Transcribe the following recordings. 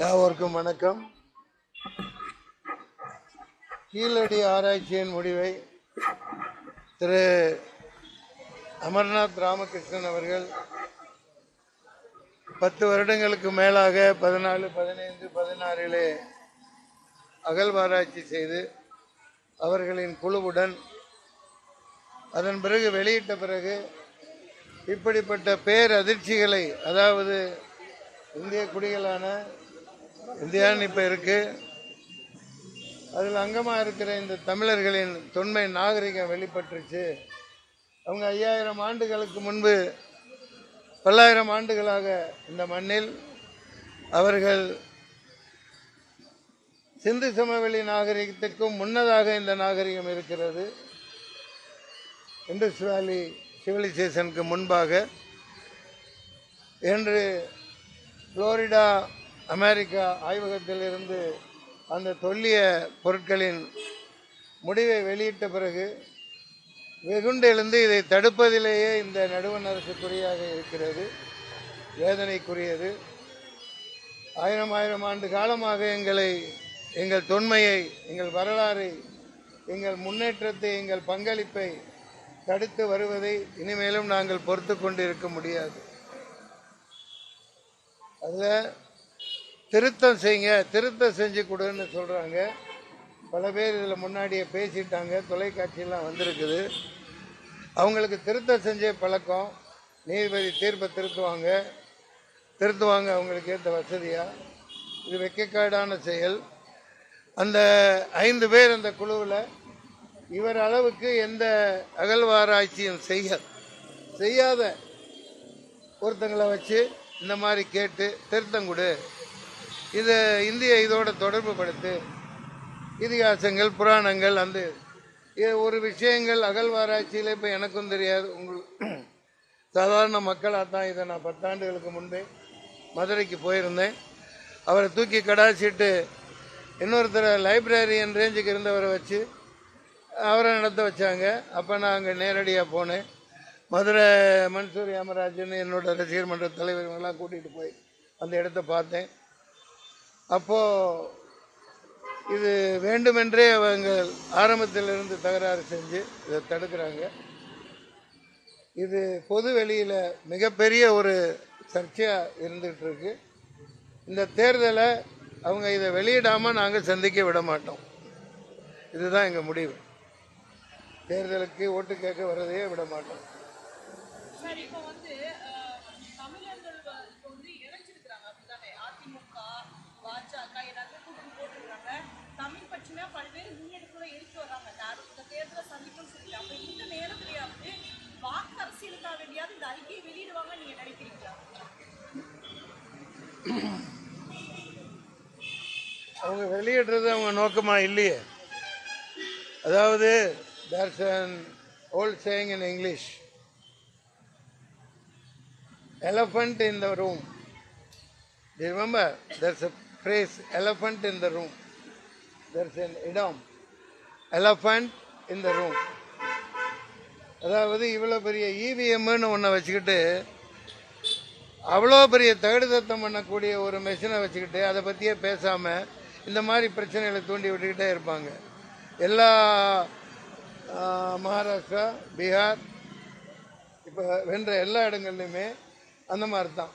யாவருக்கும் வணக்கம். கீழடி ஆராய்ச்சியின் முடிவை திரு அமர்நாத் ராமகிருஷ்ணன் அவர்கள் பத்து வருடங்களுக்கு மேலாக பதினாலு பதினைந்து பதினாறிலே அகழ்வாராய்ச்சி செய்து அவர்களின் குழுவுடன் அதன் பிறகு வெளியிட்ட பிறகு இப்படிப்பட்ட பேரதிர்ச்சிகளை அதாவது இந்திய குடிகளான இந்தியான்னு இப்போ இருக்கு. அதில் அங்கமாக இருக்கிற இந்த தமிழர்களின் தொன்மை நாகரிகம் வெளிப்பட்டுருச்சு. அவங்க ஐயாயிரம் ஆண்டுகளுக்கு முன்பு பல்லாயிரம் ஆண்டுகளாக இந்த மண்ணில் அவர்கள் சிந்து சமவெளி நாகரிகத்திற்கும் முன்னதாக இந்த நாகரிகம் இருக்கிறது. இண்டஸ் வேலி சிவிலைசேஷனுக்கு முன்பாக. என்று புளோரிடா அமெரிக்கா ஆய்வகத்திலிருந்து அந்த தொல்லிய பொருட்களின் முடிவை வெளியிட்ட பிறகு வெகுண்டெழுந்து இதை தடுப்பதிலேயே இந்த நடுவண் அரசு குறியாக இருக்கிறது வேதனைக்குரியது. ஆயிரம் ஆயிரம் ஆண்டு காலமாக எங்களை எங்கள் தொன்மையை எங்கள் வரலாறை எங்கள் முன்னேற்றத்தை எங்கள் பங்களிப்பை தடுத்து வருவதை இனிமேலும் நாங்கள் பொறுத்து கொண்டு இருக்க முடியாது. அதில் திருத்தம் செய்யுங்க. திருத்தம் செஞ்சு கொடுன்னு சொல்கிறாங்க பல பேர் இதில் முன்னாடியே பேசிட்டாங்க. தொலைக்காட்சியெல்லாம் வந்திருக்குது. அவங்களுக்கு திருத்தம் செஞ்ச பழக்கம் நீதிபதி தீர்ப்பை திருத்துவாங்க. திருத்துவாங்க அவங்களுக்கு ஏற்ற வசதியாக இது வெக்கக்காடான செயல். அந்த ஐந்து பேர் அந்த குழுவில் இவர் அளவுக்கு எந்த அகழ்வாராய்ச்சியும் செய்ய செய்யாத ஒருத்தங்களை வச்சு இந்த மாதிரி கேட்டு திருத்தம் கொடு. இது இந்திய இதோட தொடர்பு படுத்து இதிகாசங்கள் புராணங்கள் அந்த இது ஒரு விஷயங்கள் அகழ்வாராய்ச்சியில் இப்போ எனக்கும் தெரியாது. உங்கள் சாதாரண மக்களாக தான் இதை நான் பத்தாண்டுகளுக்கு முன்பே மதுரைக்கு போயிருந்தேன். அவரை தூக்கி கடாச்சிட்டு இன்னொருத்தரை லைப்ரரியன் ரேஞ்சுக்கு இருந்தவரை வச்சு அவரை நடத்த வச்சாங்க. அப்போ நான் அங்கே நேரடியாக போனேன். மதுரை மன்சூர் யாமராஜன் என்னோட ரசிகர் மன்ற தலைவர்களெல்லாம் கூட்டிகிட்டு போய் அந்த இடத்த பார்த்தேன். அப்போது இது வேண்டுமென்றே அவங்க ஆரம்பத்திலிருந்து தகராறு செஞ்சு இதை தடுக்கிறாங்க. இது பொது வெளியில் மிகப்பெரிய ஒரு சர்ச்சையாக இருந்துகிட்ருக்கு இந்த தேர்தலை அவங்க இதை வெளியிடாமல் நாங்கள் சந்திக்க விட மாட்டோம். இதுதான் எங்கள் முடிவு. தேர்தலுக்கு ஓட்டு கேட்க வரதையே விட மாட்டோம். பாஜக எல்லாத்தையும் கூட்டணி போட்டுருக்காங்க. தமிழ் பற்றினா பல்வேறு முன்னெடுப்புகளை எடுத்து வர்றாங்க. யாரும் இந்த தேர்தலை சந்திக்கும் சொல்லி அப்போ இந்த நேரத்திலேயாவது வாக்கு அரசியலுக்காக வேண்டியாவது இந்த அறிக்கையை வெளியிடுவாங்க நீங்க நினைக்கிறீங்களா? அவங்க வெளியிடுறது அவங்க நோக்கமாக இல்லையே. அதாவது there's an old saying in English. Elephant in the room. Do you remember? There's a phrase elephant in the room. There's an idiom. Elephant in the room. அதாவது இவ்வளோ பெரிய இவிஎம்னு ஒன்றை வச்சுக்கிட்டு அவ்வளோ பெரிய தகடு தத்தம் பண்ணக்கூடிய ஒரு மெஷினை வச்சுக்கிட்டு அதை பற்றியே பேசாமல் இந்த மாதிரி பிரச்சனைகளை தூண்டி விட்டுக்கிட்டே இருப்பாங்க. எல்லா மகாராஷ்டிரா பீகார் இப்போ வென்ற எல்லா இடங்கள்லையுமே அந்த மாதிரி தான்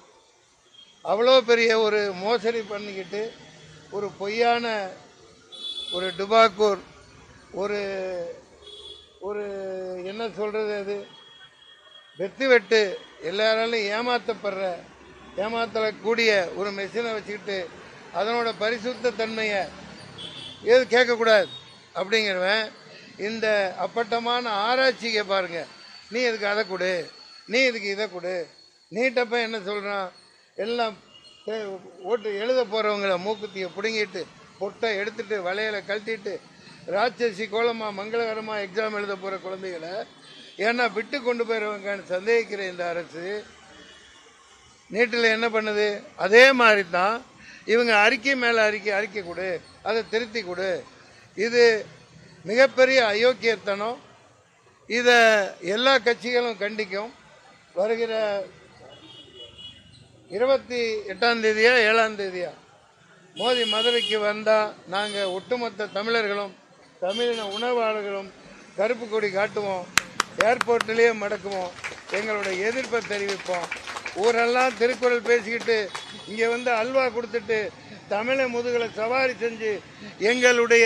அவ்வளோ பெரிய ஒரு மோசடி பண்ணிக்கிட்டு ஒரு பொய்யான ஒரு டுபாக்கூர் ஒரு ஒரு என்ன சொல்கிறது அது? வெத்து வெட்டு எல்லாராலையும் ஏமாற்றப்படுற ஏமாற்றக்கூடிய ஒரு மெஷினை வச்சுக்கிட்டு அதனோட பரிசுத்த தன்மையை எது கேட்கக்கூடாது? அப்படிங்கிறவன் இந்த அப்பட்டமான ஆராய்ச்சியை பாருங்க. நீ இதுக்கு அதை கொடு? நீ இதுக்கு இதை கொடு? நீட்டப்ப என்ன சொல்கிறான் எல்லாம் ஓட்டு எழுத போகிறவங்கள மூக்குத்தியை பிடுங்கிட்டு பொட்டை எடுத்துட்டு வளையலை கழட்டிட்டு ராட்சசி கோலமாக மங்களகரமாக எக்ஸாம் எழுத போகிற குழந்தைகளை ஏன்னா விட்டு கொண்டு போயிடுவாங்கன்னு சந்தேகிக்கிற இந்த அரசு நீட்டில் என்ன பண்ணுது? அதே மாதிரி தான் இவங்க அறிக்கை மேலே அறிக்கை அறிக்கை கொடு அதை திருத்தி கொடு. இது மிகப்பெரிய அயோக்கியத்தனம். இதை எல்லா கட்சிகளும் கண்டிக்கும். வருகிற இருபத்தி எட்டாம் தேதியா ஏழாம் தேதியா? மோதி மதுரைக்கு வந்தால் நாங்கள் ஒட்டுமொத்த தமிழர்களும் தமிழின உணவாளர்களும் கருப்பு கொடி காட்டுவோம் ஏர்போர்ட்லேயே மடக்குவோம் எங்களுடைய எதிர்ப்பை தெரிவிப்போம். ஊரெல்லாம் திருக்குறள் பேசிக்கிட்டு இங்கே வந்து அல்வா கொடுத்துட்டு தமிழை முதுகலை சவாரி செஞ்சு எங்களுடைய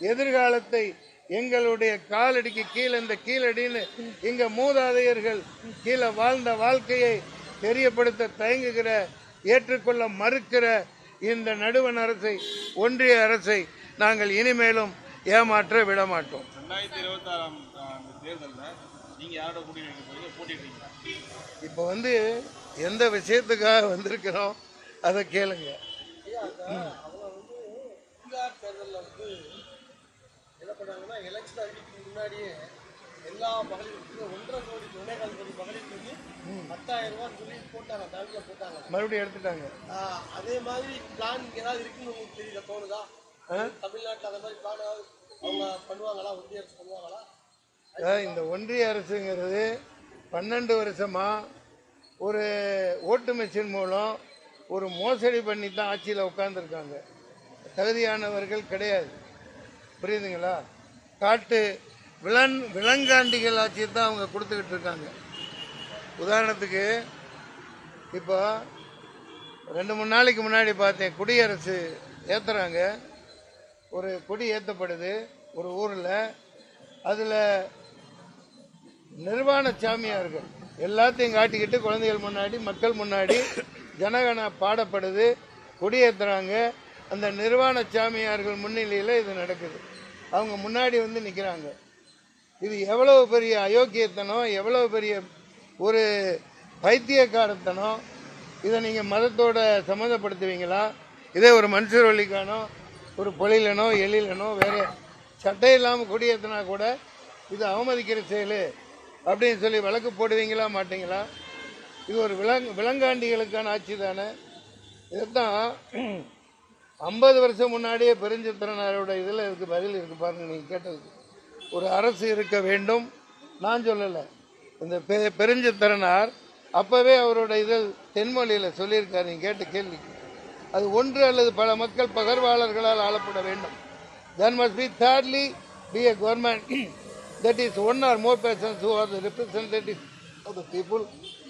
எதிர்காலத்தை எங்களுடைய காலடிக்கு கீழே இந்த கீழடின்னு எங்கள் மூதாதையர்கள் கீழே வாழ்ந்த வாழ்க்கையை தெரியப்படுத்த தயங்குகிற ஏற்றுக்கொள்ள மறுக்கிற இந்த நடுவண் அரசை ஒன்றிய அரசை நாங்கள் இனிமேலும் ஏமாற்ற விட மாட்டோம் ரெண்டாயிரத்தி இருபத்தாறாம் அந்த தேர்தலில் நீங்கள் யாரோட கூட்டணி வைக்க போறீங்க போட்டிடுறீங்களா இப்போ வந்து எந்த விஷயத்துக்காக வந்திருக்கிறோம் அதை கேளுங்க. பீகார் தேர்தலில் வந்து என்ன பண்ணாங்கன்னா எலெக்ஷன் அறிவிக்கு முன்னாடியே எல்லா மகளிருக்கும் ஒன்றரை கோடி ஒன்னேகால் கோடி மகளிருக்கு வந்து பத்தாயிரம் ரூபாய் சொல்லி போட்டாங்க பேங்க்ல போட்டாங்க. மறுபடியும் எடுத்துட்டாங்க. அதே மாதிரி பிளான் ஏதாவது இருக்குன்னு உங்களுக்கு தெரியல தோணுதா? தமிழ்நாட்டில் அந்த மாதிரி பிளான் ஏதாவது அவங்க பண்ணுவாங்களா ஒன்றிய அரசு பண்ணுவாங்களா? இந்த ஒன்றிய அரசுங்கிறது பன்னெண்டு வருஷமா ஒரு ஓட்டு மிஷின் மூலம் ஒரு மோசடி பண்ணி தான் ஆட்சியில் உட்காந்துருக்காங்க தகுதியானவர்கள் கிடையாது. புரியுதுங்களா? காட்டு விலன் விலங்காண்டிகள் ஆட்சியை தான் அவங்க கொடுத்துக்கிட்டு இருக்காங்க. உதாரணத்துக்கு இப்போ ரெண்டு மூணு நாளைக்கு முன்னாடி பார்த்தேன் குடியரசு ஏற்றுறாங்க ஒரு கொடி ஏற்றப்படுது ஒரு ஊரில். அதில் நிர்வாண சாமியார்கள் எல்லாத்தையும் காட்டிக்கிட்டு குழந்தைகள் முன்னாடி மக்கள் முன்னாடி ஜனகண பாடப்படுது கொடியேற்றுறாங்க அந்த நிர்வாண சாமியார்கள் முன்னிலையில் இது நடக்குது. அவங்க முன்னாடி வந்து நிற்கிறாங்க இது எவ்வளவு பெரிய அயோக்கியத்தனம் எவ்வளவு பெரிய ஒரு பைத்தியக்காரத்தனம் இதை நீங்கள் மதத்தோட சம்மந்தப்படுத்துவீங்களா? இதே ஒரு மனுஷர் வழிக்கானோ ஒரு பொழிலனோ எழிலனோ வேறு சட்டை இல்லாமல் கொடியேற்றினா கூட இது அவமதிக்கிற செயல் அப்படின்னு சொல்லி வழக்கு போடுவீங்களா மாட்டீங்களா? இது ஒரு விலங் விலங்காண்டிகளுக்கான ஆட்சி தானே. இதுதான் ஐம்பது வருஷம் முன்னாடியே பெருஞ்சித்திரனாரோட இதில் இதுக்கு பதில் இருக்குது பாருங்கள் நீங்கள் கேட்டதுக்கு. ஒரு அரசு இருக்க வேண்டும் நான் சொல்லலை இந்த பெ பெருஞ்சித்திரனார் அப்போவே அவரோட இது தென்மொழியில் சொல்லியிருக்காரு நீங்கள் கேட்டு கேள்விக்கு அது ஒன்று அல்லது பல மக்கள் பகர்வாளர்களால் ஆளப்பட வேண்டும் தன் must be thirdly be a government that is one or more persons who are the representative of the people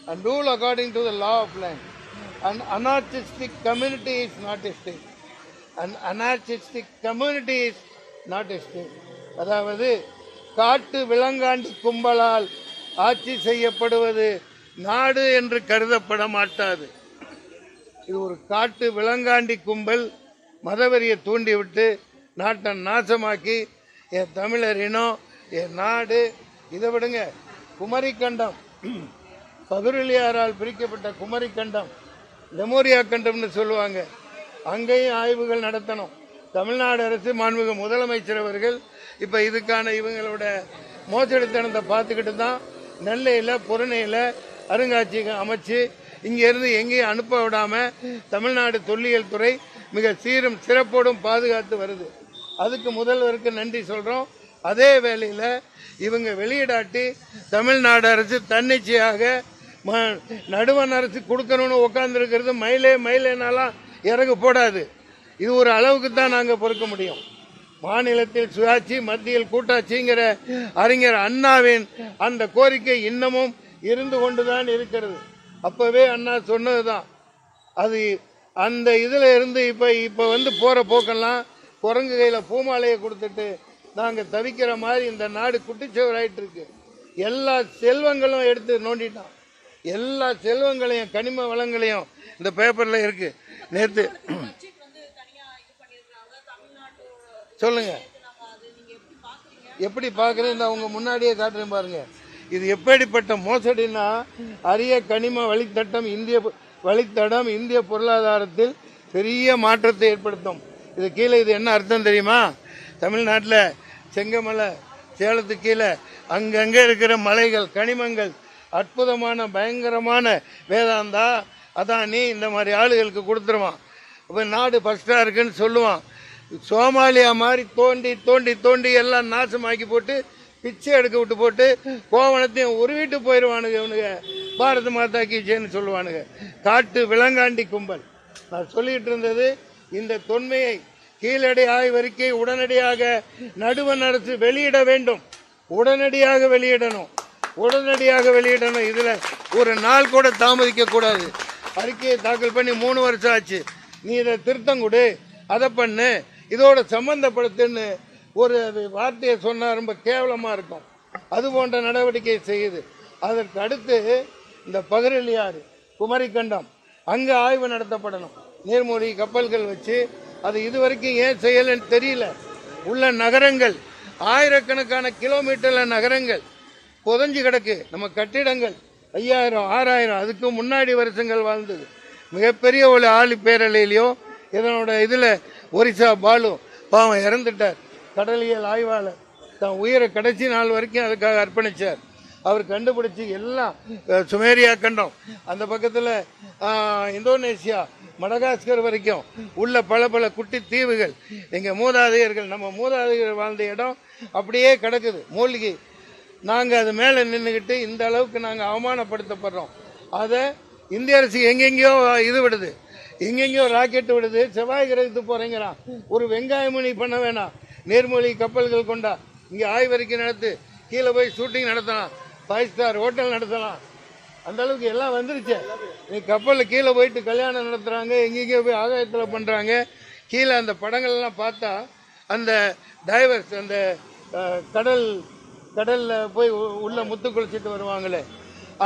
and rule according to the law of land and anarchistic community is not a and anarchistic community is not a அதாவது காட்டு விலங்காண்டி கும்பலால் ஆட்சி செய்யப்படுவது நாடு என்று கருதப்பட மாட்டாது. இது ஒரு காட்டு விலங்காண்டி கும்பல் மதவெறியை தூண்டிவிட்டு நாட்டை நாசமாக்கி என் தமிழர் இனம் என் நாடு இதை விடுங்க. குமரிக்கண்டம் பதுரலியாரால் பிரிக்கப்பட்ட குமரிக்கண்டம் லெமோரியா கண்டம்னு சொல்லுவாங்க. அங்கேயும் ஆய்வுகள் நடத்தணும். தமிழ்நாடு அரசு மாண்புக முதலமைச்சர் அவர்கள் இப்போ இதுக்கான இவங்களோட மோசடித்தனத்தை பார்த்துக்கிட்டு தான் நெல்லையில் புறநையில் அருங்காட்சியகம் அமைச்சு இங்கேருந்து எங்கேயும் அனுப்ப விடாமல் தமிழ்நாடு தொல்லியல் துறை மிக சீரும் சிறப்போடும் பாதுகாத்து வருது. அதுக்கு முதல்வருக்கு நன்றி சொல்கிறோம் அதே வேளையில் இவங்க வெளியிடாட்டி தமிழ்நாடு அரசு தன்னிச்சையாக ம- நடுவண் அரசு கொடுக்கணும்னு உட்காந்துருக்கிறது மயிலே மயிலேனாலாம் இறகு போடாது. இது ஒரு அளவுக்கு தான் நாங்கள் பொறுக்க முடியும். மாநிலத்தில் சுயாட்சி மத்தியில் கூட்டாட்சிங்கிற அறிஞர் அண்ணாவின் அந்த கோரிக்கை இன்னமும் இருந்து கொண்டுதான் இருக்கிறது. அப்பவே அண்ணா சொன்னதுதான். அது அந்த இதுல இருந்து இப்ப இப்ப வந்து போற போக்கெல்லாம் குரங்கு கையில பூமாலையை கொடுத்துட்டு நாங்க தவிக்கிற மாதிரி இந்த நாடு குட்டிச்சுவராயிட்டு இருக்கு எல்லா செல்வங்களும் எடுத்து நோண்டிட்டான். எல்லா செல்வங்களையும் கனிம வளங்களையும் இந்த பேப்பர்ல இருக்கு. நேற்று சொல்லுங்க. எப்படி பாக்குறீங்க பார்க்குறேன்? இந்த அவங்க முன்னாடியே காட்டுறேன் பாருங்க. இது எப்படிப்பட்ட மோசடினா அரிய கனிம வழித்தட்டம் இந்திய வழித்தடம் இந்திய பொருளாதாரத்தில் பெரிய மாற்றத்தை ஏற்படுத்தும். இது கீழே இது என்ன அர்த்தம் தெரியுமா? தமிழ்நாட்டில் செங்கமலை சேலத்துக்கு கீழே அங்கங்கே இருக்கிற மலைகள் கனிமங்கள் அற்புதமான பயங்கரமான வேதாந்தா அதான் நீ இந்த மாதிரி ஆளுகளுக்கு கொடுத்துருவான். அப்போ நாடு ஃபஸ்ட்டாக இருக்குன்னு சொல்லுவான். சோமாலியா மாதிரி தோண்டி தோண்டி தோண்டி எல்லாம் நாசமாக்கி போட்டு பிச்சை எடுக்க விட்டு போட்டு கோவணத்தையும் உருவிட்டு போயிடுவானுங்க இவனுங்க. பாரத மாதா கீச்சேன்னு சொல்லுவானுங்க. காட்டு விலங்காண்டி கும்பல். நான் சொல்லிட்டு இருந்தது இந்த தொன்மையை கீழடி ஆய்வறிக்கை உடனடியாக நடுவன் அரசு வெளியிட வேண்டும். உடனடியாக வெளியிடணும். உடனடியாக வெளியிடணும். இதில் ஒரு நாள் கூட தாமதிக்கக்கூடாது அறிக்கையை தாக்கல் பண்ணி மூணு வருஷம் ஆச்சு. நீ இதை திருத்தம் கொடு அதை பண்ணு. இதோட சம்பந்தப்படுத்துன்னு ஒரு வார்த்தையை சொன்னால் ரொம்ப கேவலமாக இருக்கும். அது போன்ற நடவடிக்கை செய்யுது. அதற்கு அடுத்து இந்த பகரலியாறு குமரிக்கண்டம் அங்கே ஆய்வு நடத்தப்படணும். நீர்மூழ்கி கப்பல்கள் வச்சு அது இதுவரைக்கும் ஏன் செய்யலைன்னு தெரியல. உள்ள நகரங்கள் ஆயிரக்கணக்கான கிலோமீட்டரில் நகரங்கள் புதஞ்சு கிடக்கு. நம்ம கட்டிடங்கள் ஐயாயிரம் ஆறாயிரம் அதுக்கு முன்னாடி வருஷங்கள் வாழ்ந்தது. மிகப்பெரிய ஒரு ஆளி பேரலையிலையோ இதனோட இதில் ஒரிசா பாலு பாவம் இறந்துட்டார். கடலியல் ஆய்வாளர் தான் உயிரை கடைசி நாள் வரைக்கும் அதுக்காக அர்ப்பணிச்சார். அவர் கண்டுபிடிச்சி எல்லாம் சுமேரியா கண்டம். அந்த பக்கத்தில் இந்தோனேசியா மடகாஸ்கர் வரைக்கும் உள்ள பல பல குட்டி தீவுகள். எங்கள் மூதாதையர்கள் நம்ம மூதாதையர்கள் வாழ்ந்த இடம் அப்படியே கிடக்குது. மூலிகை. நாங்கள் அது மேலே நின்றுக்கிட்டு இந்த அளவுக்கு நாங்கள் அவமானப்படுத்தப்படுறோம். அதை இந்திய அரசு எங்கெங்கேயோ இது விடுது. எங்கெங்கேயோ ராக்கெட் விடுது செவ்வாய் கிரகத்துக்கு போகிறீங்கிறான் ஒரு வெங்காயமணி பண்ண வேணாம். நேர்மொழி கப்பல்கள் கொண்டா. இங்கே ஆய்வறிக்கை நடத்து. கீழே போய் ஷூட்டிங் நடத்தலாம். ஃபைவ் ஸ்டார் ஹோட்டல் நடத்தலாம். அந்த அளவுக்கு எல்லாம் வந்துருச்சு. நீ கப்பலில் கீழே போயிட்டு கல்யாணம் நடத்துகிறாங்க எங்கெங்கேயோ போய் ஆதாயத்தில் பண்ணுறாங்க கீழே அந்த படங்கள்லாம் பார்த்தா அந்த டைவர்ஸ் அந்த கடல் கடலில் போய் உள்ள முத்து குளிச்சிட்டு வருவாங்களே.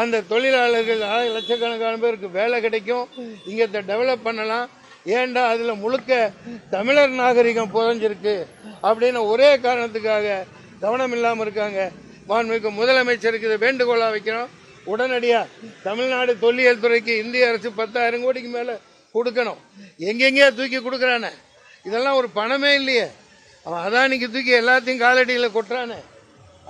அந்த தொழிலாளர்கள் லட்சக்கணக்கான பேருக்கு வேலை கிடைக்கும். இங்கே டெவலப் பண்ணலாம். ஏன்டா அதில் முழுக்க தமிழர் நாகரிகம் புதஞ்சிருக்கு? அப்படின்னு ஒரே காரணத்துக்காக கவனம் இல்லாமல் இருக்காங்க. மாண்புமிகு முதலமைச்சருக்கு இதை வேண்டுகோளாக வைக்கிறோம். உடனடியாக தமிழ்நாடு தொல்லியல் துறைக்கு இந்திய அரசு பத்தாயிரம் கோடிக்கு மேலே கொடுக்கணும். எங்கெங்கேயோ தூக்கி கொடுக்குறானே. இதெல்லாம் ஒரு பணமே இல்லையே. அவன் அதானிக்கு தூக்கி எல்லாத்தையும் காலடியில் கொட்டுறானே.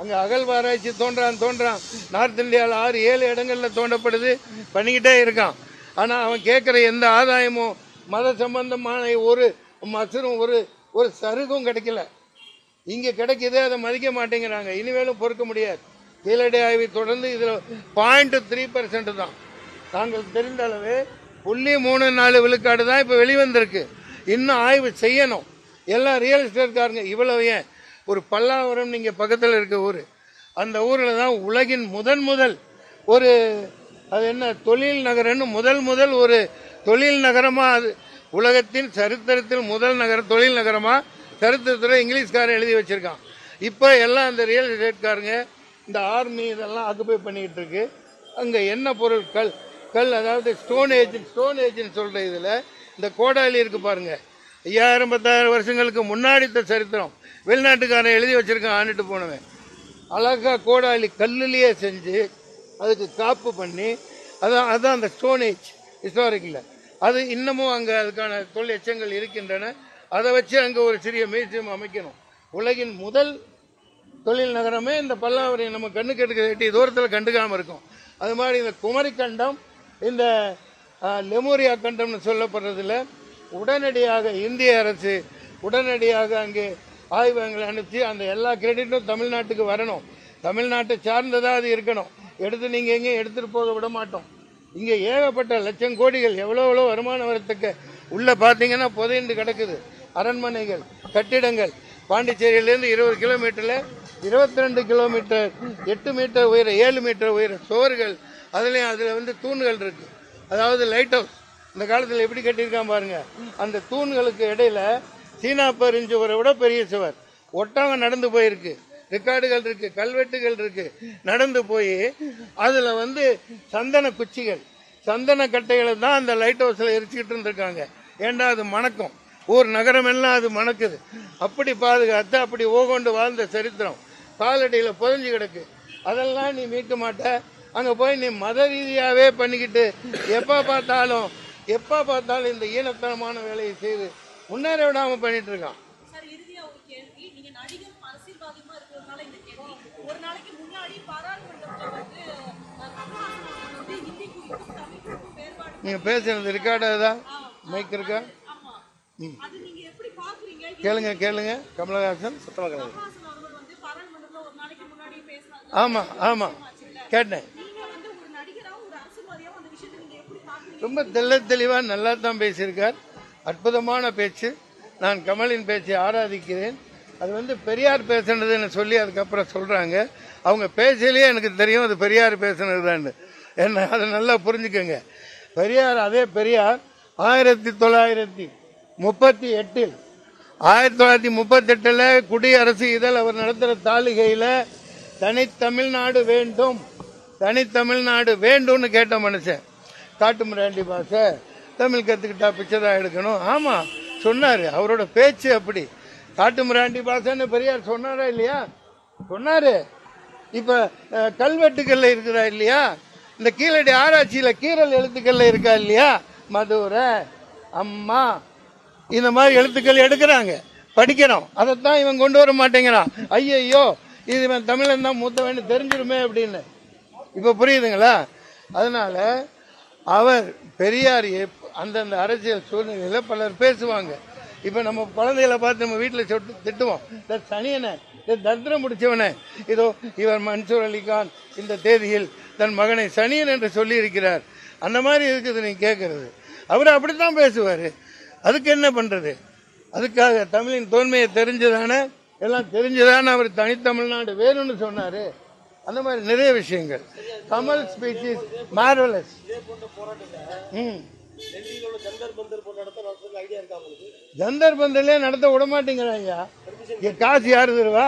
அங்கே அகழ்வாராய்ச்சி தோன்றான் தோன்றான். நார்த் இந்தியாவில் ஆறு ஏழு இடங்களில் தோண்டப்படுது. பண்ணிக்கிட்டே இருக்கான். ஆனால் அவன் கேட்குற எந்த ஆதாயமும் மத சம்பந்தமான ஒரு மசரும் ஒரு ஒரு சருகும் கிடைக்கல. இங்கே கிடைக்கிதே அதை மதிக்க மாட்டேங்கிறாங்க. இனிமேலும் பொறுக்க முடியாது. கீழடி ஆய்வை தொடர்ந்து இதில் பாயிண்ட் த்ரீ பர்சன்ட் தான். நாங்கள் தெரிந்த அளவு புள்ளி மூணு நாலு விழுக்காடு தான் இப்போ வெளிவந்திருக்கு. இன்னும் ஆய்வு செய்யணும். எல்லாம் ரியல் எஸ்டேட்காரங்க இவ்வளவு ஏன்? ஒரு பல்லாவரம் நீங்கள் பக்கத்தில் இருக்க ஊர். அந்த ஊரில் தான் உலகின் முதன் முதல் ஒரு அது என்ன தொழில் நகரம்னு முதல் முதல் ஒரு தொழில் நகரமாக அது. உலகத்தின் சரித்திரத்தில் முதல் நகர தொழில் நகரமாக சரித்திரத்தில் இங்கிலீஷ்காரன் எழுதி வச்சுருக்கான். இப்போ எல்லாம் அந்த ரியல் எஸ்டேட்காரங்க இந்த ஆர்மி இதெல்லாம் ஆக்குபை பண்ணிக்கிட்டு இருக்கு. அங்கே என்ன பொருள்? கல் கல் அதாவது ஸ்டோன் ஏஜ் ஸ்டோன் ஏஜ்னு சொல்கிற இதில் இந்த கோடாலி இருக்குது பாருங்கள் ஐயாயிரம் பத்தாயிரம் வருஷங்களுக்கு முன்னாடித்த சரித்திரம். வெளிநாட்டுக்காரன் எழுதி வச்சுருக்கான் ஆண்டுட்டு போனவன். அழகா கோடாலி கல்லுலேயே செஞ்சு அதுக்கு காப்பு பண்ணி அதான் அதுதான் அந்த ஸ்டோனேஜ் ஹிஸ்டாரிக்கில் அது இன்னமும் அங்கே அதுக்கான தொழில் எச்சங்கள் இருக்கின்றன. அதை வச்சு அங்கே ஒரு சிறிய மியூசியம் அமைக்கணும். உலகின் முதல் தொழில் நகரமே இந்த பல்லாவரம் நம்ம கண்ணுக்கு எடுக்க எட்டி தூரத்தில் கண்டுக்காமல் இருக்கும். அது மாதிரி இந்த குமரி கண்டம் இந்த லெமோரியா கண்டம்னு சொல்லப்படுறதுல உடனடியாக இந்திய அரசு உடனடியாக அங்கே ஆய்வகங்களை அனுப்பிச்சு அந்த எல்லா கிரெடிட்டும் தமிழ்நாட்டுக்கு வரணும். தமிழ்நாட்டை சார்ந்ததாக அது இருக்கணும். எடுத்து நீங்கள் எங்கேயும் எடுத்துகிட்டு போக விட மாட்டோம். இங்கே ஏகப்பட்ட லட்சம் கோடிகள் எவ்வளோ எவ்வளோ வருமானம் வரத்துக்கு உள்ளே பார்த்தீங்கன்னா புதைந்து கிடக்குது. அரண்மனைகள் கட்டிடங்கள். பாண்டிச்சேரியிலேருந்து இருபது கிலோமீட்டரில் இருபத்தி ரெண்டு கிலோமீட்டர் எட்டு மீட்டர் உயர ஏழு மீட்டர் உயர சுவர்கள் அதுலேயும் அதில் வந்து தூண்கள் இருக்குது அதாவது லைட் ஹவுஸ் இந்த காலத்தில் எப்படி கட்டியிருக்கான் பாருங்கள் அந்த தூண்களுக்கு இடையில சீனா பெருஞ்சுவரை விட பெரிய சுவர். ஒட்டகம் நடந்து போயிருக்கு. ரெக்கார்டுகள் இருக்கு கல்வெட்டுகள் இருக்கு. நடந்து போய் அதுல வந்து சந்தன குச்சிகள். சந்தன கட்டைகளை தான் அந்த லைட் ஹவுஸ்ல எரிச்சுக்கிட்டு இருந்திருக்காங்க. ஏண்டா அது மணக்கும்? ஊர் நகரம் எல்லாம் அது மணக்குது. அப்படி பாதுகாத்து அப்படி ஓகொண்டு வாழ்ந்த சரித்திரம். காலடியில் புதஞ்சு கிடக்கு. அதெல்லாம் நீ மீட்க மாட்ட. அங்கே போய் நீ மத ரீதியாகவே பண்ணிக்கிட்டு எப்போ பார்த்தாலும் எப்போ பார்த்தாலும் இந்த ஈனத்தனமான வேலையை செய்து முன்னேற விடாம பண்ணிட்டு இருக்கான். நீங்க பேசுறது ரெக்கார்டு தான் மைக் இருக்கா? கேளுங்க கேளுங்க. கமலஹாசன் சுத்தமாக கமலஹாசன் அவர்கள் வந்து பாராளுமன்றத்துல ஒரு நாளைக்கு முன்னாடி பேசினாங்க. ஆமா ஆமா. கேட்டேன். ரொம்ப தெள்ள தெளிவா நல்லா தான் பேசியிருக்கார். அற்புதமான பேச்சு. நான் கமலின் பேச்சை ஆராதிக்கிறேன். அது வந்து பெரியார் பேசுனதுன்னு சொல்லி அதுக்கப்புறம் சொல்கிறாங்க அவங்க பேச்சலையே எனக்கு தெரியும் அது பெரியார் பேசுனது தான் என்ன அதை நல்லா புரிஞ்சுக்கோங்க. பெரியார் அதே பெரியார் ஆயிரத்தி தொள்ளாயிரத்தி முப்பத்தி எட்டில் ஆயிரத்தி தொள்ளாயிரத்தி முப்பத்தெட்டில் குடியரசு இதழ் அவர் நடத்துகிற தாளிகையில் தனித்தமிழ்நாடு வேண்டும் தனித்தமிழ்நாடு வேண்டும்னு கேட்ட மனுஷன். காட்டு மிராண்டி பாஷை தமிழ் கற்றுக்கிட்டா பிக்சராக தான் எடுக்கணும். ஆமாம் சொன்னார். அவரோட பேச்சு அப்படி. காட்டு மிராண்டி பாசன்னு பெரியார் சொன்னாரா இல்லையா? சொன்னார். இப்போ கல்வெட்டுக்களில் இருக்கிறா இல்லையா? இந்த கீழடி ஆராய்ச்சியில் கீரல் எழுத்துக்களில் இருக்கா இல்லையா? மதுரை அம்மா இந்த மாதிரி எழுத்துக்கள் எடுக்கிறாங்க. படிக்கிறோம். அதைத்தான் இவன் கொண்டு வர மாட்டேங்கிறான். ஐயையோ இது இவன் தமிழன் தான் மூத்தவன் தெரிஞ்சிருமே அப்படின்னு. இப்போ புரியுதுங்களா? அதனால் அவர் பெரியார் அந்தந்த அரசியல் சூழ்நிலையில் பலர் பேசுவாங்க. இப்போ நம்ம குழந்தைகளை பார்த்து நம்ம வீட்டில் சொட்டு திட்டுவோம். இந்த சனியனை இந்த தரித்திரம் முடிச்சவனே இதோ இவர் மன்சூர் அலிகான் இந்த தேதியில் தன் மகனை சனியன் என்று சொல்லியிருக்கிறார். அந்த மாதிரி இருக்குது நீ கேட்கறது அவர் அப்படித்தான் பேசுவார். அதுக்கு என்ன பண்ணுறது அதுக்காக தமிழின் தோன்மையை தெரிஞ்சதானே? எல்லாம் தெரிஞ்சதானே அவர் தனித்தமிழ்நாடு வேணும்னு சொன்னார். அந்த மாதிரி நிறைய விஷயங்கள். கமல் ஸ்பீச் இஸ் மார்வலஸ் ம். ஜந்தர் பந்தர் போன்ற இடத்த நடத்துறதுக்கு ஐடியா இருக்கா உங்களுக்கு? ஜந்தர் பந்தலே நடத்த விட மாட்டேங்கிறாங்க. இங்கே காசு யார் தருவா?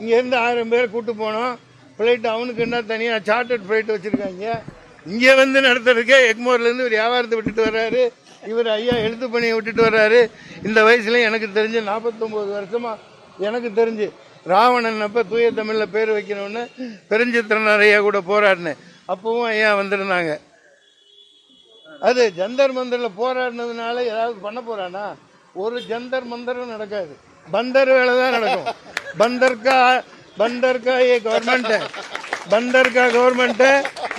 இங்க இருந்து ஆயிரம் பேர் கூட்டு போனோம் ஃப்ளைட் அவனுக்கு என்ன தனியாக சார்ட்டர்ட் ஃப்ளைட் வச்சுருக்காங்க. இங்கே வந்து நடத்துறதுக்கே எக்மோர்லேருந்து ஒரு வியாபாரத்தை விட்டுட்டு வர்றாரு. இவர் ஐயா எழுத்து பணியை விட்டுட்டு வர்றாரு. இந்த வயசுல எனக்கு தெரிஞ்சு நாற்பத்தொம்போது வருஷமா எனக்கு தெரிஞ்சு ராவணன் அப்போ தூய தமிழில் பேர் வைக்கணும்னு பெருஞ்சித்திரன் ஐயா கூட போராடினேன். அப்பவும் ஐயா வந்திருந்தாங்க. அது ஜந்தர் மந்தரில் போராடினதுனால ஏதாவது பண்ண போகிறானா ஒரு ஜந்தர் மந்தரும் நடக்காது. பந்தர் வேலை தான் நடக்கும். பந்தர்கா பந்தர்கா ஏ கவர்மெண்ட் பந்தர்கா கவர்மெண்ட்டு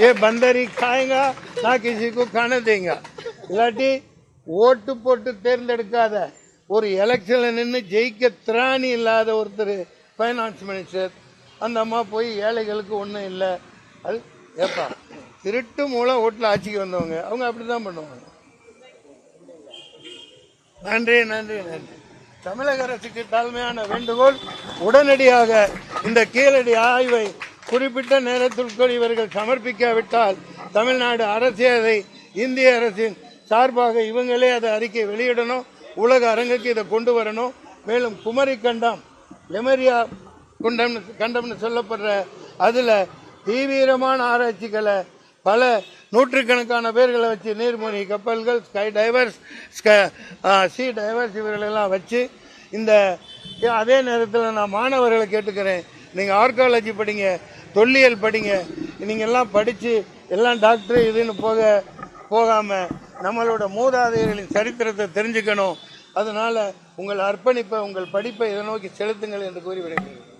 ஏ பந்தரி காயங்க நான் கிசிக்கும் காண இல்லாட்டி ஓட்டு போட்டு தேர்ந்தெடுக்காத ஒரு எலெக்ஷனில் நின்று ஜெயிக்க திராணி இல்லாத ஒருத்தர் ஃபைனான்ஸ் மினிஸ்டர் அந்த அம்மா போய் ஏழைகளுக்கு ஒன்றும் இல்லை. அது ஏப்பா? திருட்டு மூலம் ஓட்டில் ஆட்சிக்கு வந்தவங்க. அவங்க அப்படி தான் பண்ணுவாங்க. நன்றி நன்றி நன்றி. தமிழக அரசுக்கு தாழ்மையான வேண்டுகோள் உடனடியாக இந்த கீழடி ஆய்வை குறிப்பிட்ட நேரத்திற்குள் இவர்கள் சமர்ப்பிக்காவிட்டால் தமிழ்நாடு அரசே அதை இந்திய அரசின் சார்பாக இவங்களே அதை அறிக்கை வெளியிடணும் உலக அரங்குக்கு இதை கொண்டு வரணும். மேலும் குமரி கண்டம் லெமரியா குண்டம் கண்டம்னு சொல்லப்படுற அதில் தீவிரமான ஆராய்ச்சிகளை பல நூற்றுக்கணக்கான பேர்களை வச்சு நீர்மூழ்கி கப்பல்கள் ஸ்கை டைவர்ஸ் சி டைவர்ஸ் இவர்களெல்லாம் வச்சு இந்த அதே நேரத்தில் நான் மாணவர்களை கேட்டுக்கிறேன். நீங்கள் ஆர்காலஜி படிங்க தொல்லியல் படிங்க நீங்கள் எல்லாம் படித்து எல்லாம் டாக்டர் இதுன்னு போக போகாமல் நம்மளோட மூதாதையர்களின் சரித்திரத்தை தெரிஞ்சுக்கணும். அதனால் உங்கள் அர்ப்பணிப்பை உங்கள் படிப்பை இதை நோக்கி செலுத்துங்கள் என்று கூறி விடைபெறுகிறேன்